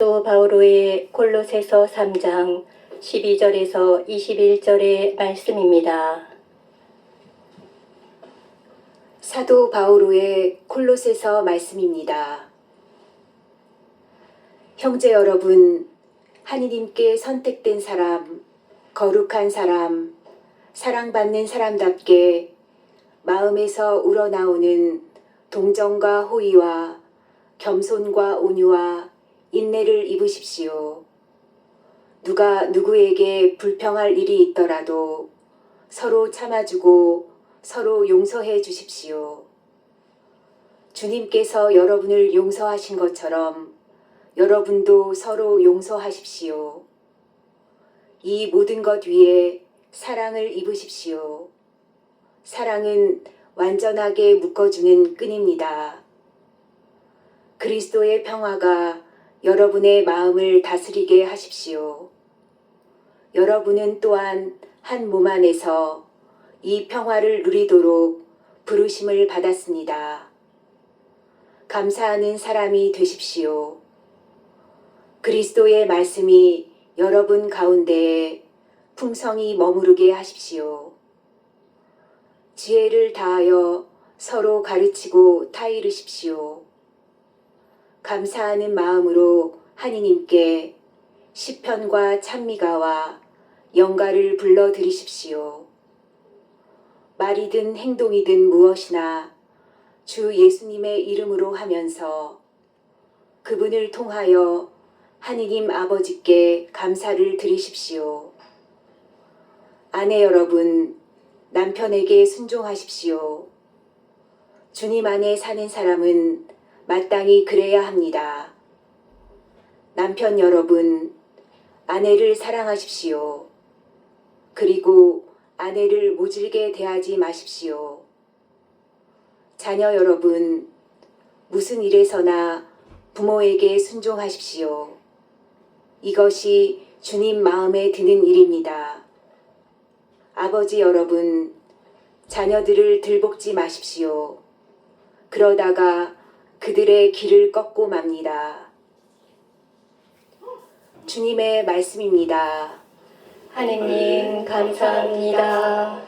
또 바오로의 골로새서 3장 12절에서 21절의 말씀입니다. 사도 바오로의 콜로새서 말씀입니다. 형제 여러분, 하느님께 선택된 사람, 거룩한 사람, 사랑받는 사람답게 마음에서 우러나오는 동정과 호의와 겸손과 온유와 인내를 입으십시오. 누가 누구에게 불평할 일이 있더라도 서로 참아주고 서로 용서해 주십시오. 주님께서 여러분을 용서하신 것처럼 여러분도 서로 용서하십시오. 이 모든 것 위에 사랑을 입으십시오. 사랑은 완전하게 묶어주는 끈입니다. 그리스도의 평화가 여러분의 마음을 다스리게 하십시오. 여러분은 또한 한 몸 안에서 이 평화를 누리도록 부르심을 받았습니다. 감사하는 사람이 되십시오. 그리스도의 말씀이 여러분 가운데에 풍성히 머무르게 하십시오. 지혜를 다하여 서로 가르치고 타이르십시오. 감사하는 마음으로 하니님께 시편과 찬미가와 영가를 불러 드리십시오. 말이든 행동이든 무엇이나 주 예수님의 이름으로 하면서 그분을 통하여 하느님 아버지께 감사를 드리십시오. 아내 여러분, 남편에게 순종하십시오. 주님 안에 사는 사람은 마땅히 그래야 합니다. 남편 여러분, 아내를 사랑하십시오. 그리고 아내를 모질게 대하지 마십시오. 자녀 여러분, 무슨 일에서나 부모에게 순종하십시오. 이것이 주님 마음에 드는 일입니다. 아버지 여러분, 자녀들을 들볶지 마십시오. 그러다가 그들의 길을 꺾고 맙니다. 주님의 말씀입니다. 하느님 감사합니다.